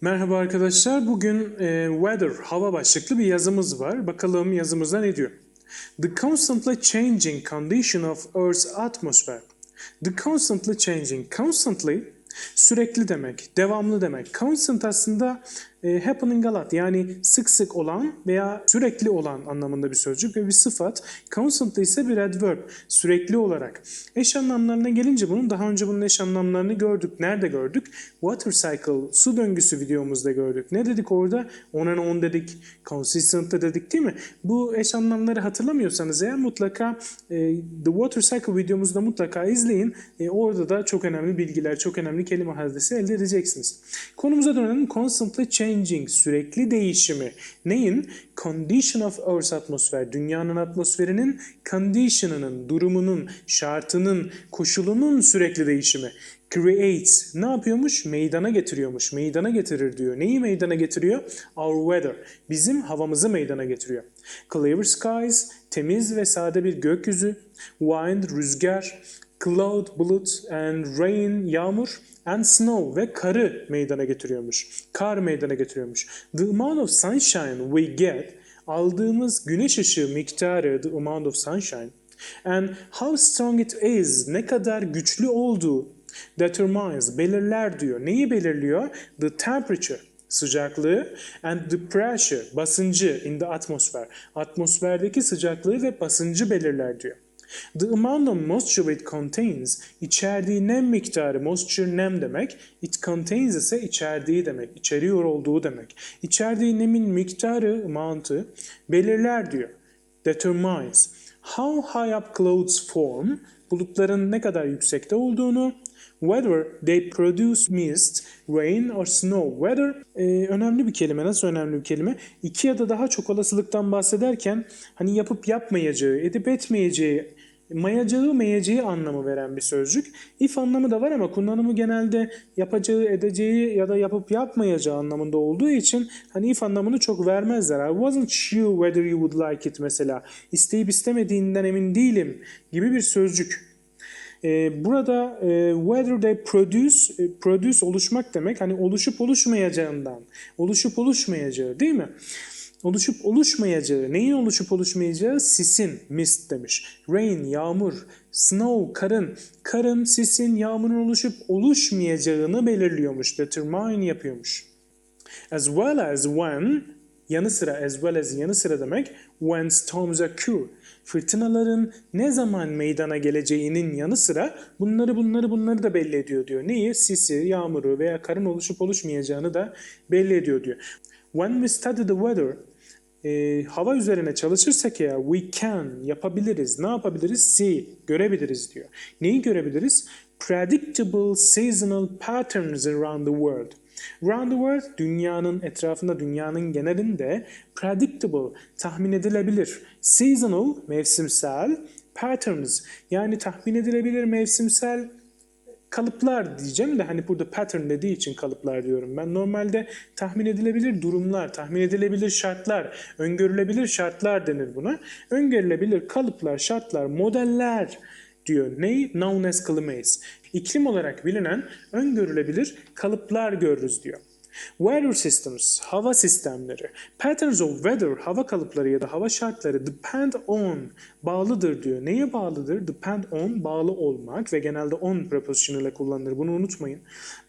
Merhaba arkadaşlar. Bugün e, weather, hava başlıklı bir yazımız var. Bakalım yazımızda ne diyor? The constantly changing condition of Earth's atmosphere. The constantly changing, constantly sürekli demek, devamlı demek. Constant aslında e, happening a lot yani sık sık olan veya sürekli olan anlamında bir sözcük ve bir sıfat. Constantly ise bir adverb, sürekli olarak. Eş anlamlarına gelince bunun daha önce bunun eş anlamlarını gördük. Nerede gördük? Water cycle, su döngüsü videomuzda gördük. Ne dedik orada? On and on dedik, consistent de dedik değil mi? Bu eş anlamları hatırlamıyorsanız eğer mutlaka e, The Water Cycle videomuzda mutlaka izleyin. E, orada da çok önemli bilgiler, çok önemli kelime haznesi elde edeceksiniz. Konumuza dönelim. Constantly changing, sürekli değişimi. Neyin? Condition of Earth's atmosphere, dünyanın atmosferinin condition'ının, durumunun, şartının, koşulunun sürekli değişimi. Creates, ne yapıyormuş? Meydana getiriyormuş. Meydana getirir diyor. Neyi meydana getiriyor? Our weather, bizim havamızı meydana getiriyor. Clear skies, temiz ve sade bir gökyüzü. Wind, rüzgar. Cloud, bulut and rain, yağmur and snow ve karı meydana getiriyormuş. Kar meydana getiriyormuş. The amount of sunshine we get, aldığımız güneş ışığı miktarı, the amount of sunshine, and how strong it is, ne kadar güçlü olduğu, determines, belirler diyor. Neyi belirliyor? The temperature, sıcaklığı and the pressure, basıncı in the atmosphere. Atmosferdeki sıcaklığı ve basıncı belirler diyor. The amount of moisture it contains, içerdiği nem miktarı, moisture nem demek, it contains ise içerdiği demek, içeriyor olduğu demek. İçerdiği nemin miktarı, amount'ı belirler diyor. Determines. How high up clouds form, bulutların ne kadar yüksekte olduğunu, whether they produce mist, rain or snow. Whether e, önemli bir kelime. Nasıl önemli bir kelime? İki ya da daha çok olasılıktan bahsederken hani yapıp yapmayacağı, edip etmeyeceği, mayacağı meyeceği anlamı veren bir sözcük. If anlamı da var ama kullanımı genelde yapacağı, edeceği ya da yapıp yapmayacağı anlamında olduğu için hani if anlamını çok vermezler. I wasn't sure whether you would like it mesela. İsteyip istemediğinden emin değilim gibi bir sözcük. Ee, burada e, whether they produce, e, produce oluşmak demek hani oluşup oluşmayacağından, oluşup oluşmayacağı değil mi? Oluşup oluşmayacağı, neyin oluşup oluşmayacağı? Sisin, mist demiş. Rain, yağmur, snow, karın. Karın, sisin, yağmurun oluşup oluşmayacağını belirliyormuş, determine yapıyormuş. As well as when, yanı sıra as well as yanı sıra demek, when storms occur. Fırtınaların ne zaman meydana geleceğinin yanı sıra bunları bunları bunları da belli ediyor diyor. Neyi? Sisi, yağmuru veya karın oluşup oluşmayacağını da belli ediyor diyor. When we study the weather, e, hava üzerine çalışırsak ya we can yapabiliriz. Ne yapabiliriz? See, görebiliriz diyor. Neyi görebiliriz? Predictable seasonal patterns around the world. Around the world, dünyanın etrafında, dünyanın genelinde predictable, tahmin edilebilir. Seasonal, mevsimsel, patterns, yani tahmin edilebilir mevsimsel kalıplar diyeceğim de hani burada pattern dediği için kalıplar diyorum ben. Normalde tahmin edilebilir durumlar, tahmin edilebilir şartlar, öngörülebilir şartlar denir buna. Öngörülebilir kalıplar, şartlar, modeller diyor. Ney? Known as climates. İklim olarak bilinen öngörülebilir kalıplar görürüz diyor. Weather systems, hava sistemleri. Patterns of weather, hava kalıpları ya da hava şartları depend on, bağlıdır diyor. Neye bağlıdır? Depend on, bağlı olmak ve genelde on preposition ile kullanılır. Bunu unutmayın.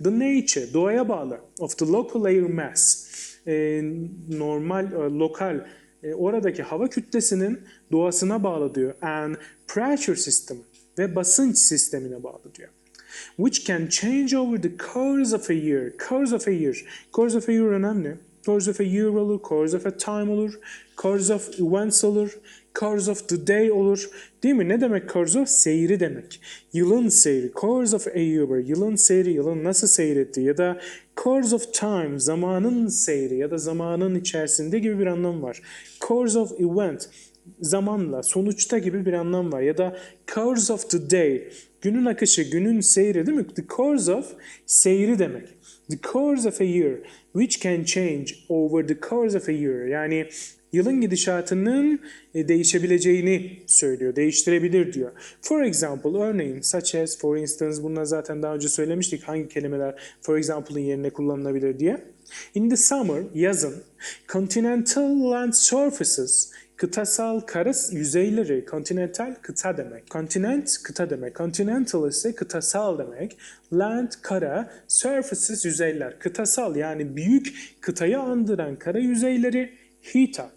The nature, doğaya bağlı. Of the local air mass, e, normal, e, lokal, e, oradaki hava kütlesinin doğasına bağlı diyor. And pressure system ve basınç sistemine bağlı diyor which can change over the course of a year. Course of a year. Course of a year önemli. Course of a year olur, course of a time olur, course of events olur, course of the day olur. Değil mi? Ne demek course of? Seyri demek. Yılın seyri. Course of a year. Yılın seyri, yılın nasıl seyrettiği ya da course of time, zamanın seyri ya da zamanın içerisinde gibi bir anlam var. Course of event, zamanla, sonuçta gibi bir anlam var. Ya da course of the day, günün akışı, günün seyri değil mi? The course of, seyri demek. The course of a year, which can change over the course of a year. Yani yılın gidişatının e, değişebileceğini söylüyor, değiştirebilir diyor. For example, örneğin, such as, for instance, bunlar zaten daha önce söylemiştik hangi kelimeler for example'ın yerine kullanılabilir diye. In the summer, yazın, continental land surfaces, kıtasal kara yüzeyleri, continental kıta demek. Continent kıta demek. Continental ise kıtasal demek. Land kara, surfaces yüzeyler. Kıtasal yani büyük kıtayı andıran kara yüzeyleri heat up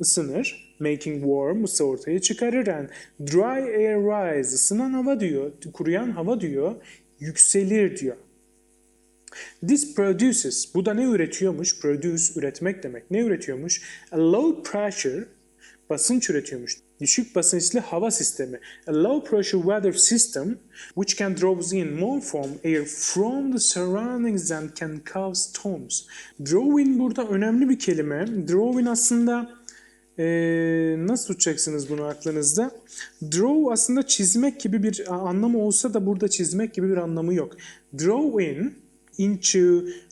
ısınır. Making warm ısı ortaya çıkarır. And dry air rise ısınan hava diyor, kuruyan hava diyor, yükselir diyor. This produces, bu da ne üretiyormuş? Produce, üretmek demek. Ne üretiyormuş? A low pressure, basınç üretiyormuş. Düşük basınçlı hava sistemi. A low pressure weather system which can draws in more from air from the surroundings and can cause storms. Draw in burada önemli bir kelime. Draw in aslında ee, nasıl tutacaksınız bunu aklınızda? Draw aslında çizmek gibi bir anlamı olsa da burada çizmek gibi bir anlamı yok. Draw in, into,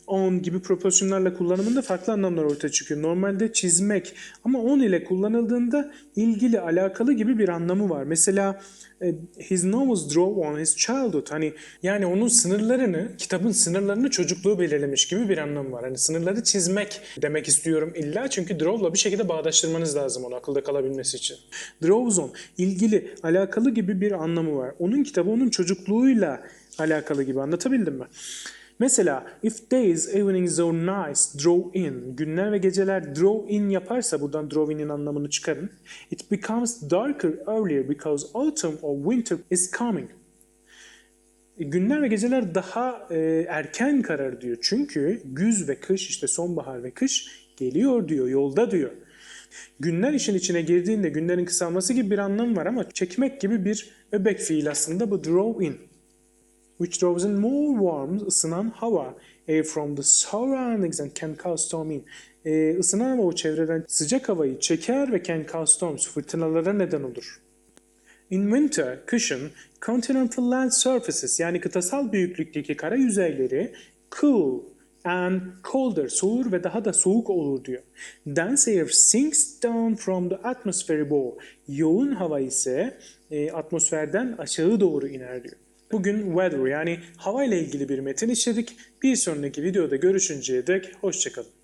on gibi proporsiyonlarla kullanımında farklı anlamlar ortaya çıkıyor. Normalde çizmek ama on ile kullanıldığında ilgili, alakalı gibi bir anlamı var. Mesela e, his novels draw on his childhood. Hani yani onun sınırlarını, kitabın sınırlarını çocukluğu belirlemiş gibi bir anlamı var. Hani sınırları çizmek demek istiyorum illa çünkü draw'la bir şekilde bağdaştırmanız lazım onu akılda kalabilmesi için. Draws on, ilgili, alakalı gibi bir anlamı var. Onun kitabı onun çocukluğuyla alakalı gibi anlatabildim mi? Mesela if days, evenings or nights draw in, günler ve geceler draw in yaparsa buradan draw in'in anlamını çıkarın. It becomes darker earlier because autumn or winter is coming. E, Günler ve geceler daha e, erken karar diyor. Çünkü güz ve kış işte sonbahar ve kış geliyor diyor, yolda diyor. Günler işin içine girdiğinde günlerin kısalması gibi bir anlam var ama çekmek gibi bir öbek fiil aslında bu draw in which draws in more warm, ısınan hava, air from the surroundings and can cause storm in. Ee, ısınan hava o çevreden sıcak havayı çeker ve can cause storms, fırtınalara neden olur. In winter, kışın, continental land surfaces yani kıtasal büyüklükteki kara yüzeyleri cool and colder, soğur ve daha da soğuk olur diyor. Dense air sinks down from the atmosphere below. Yoğun hava ise e, atmosferden aşağı doğru iner diyor. Bugün weather yani hava ile ilgili bir metin işledik. Bir sonraki videoda görüşünceye dek hoşçakalın.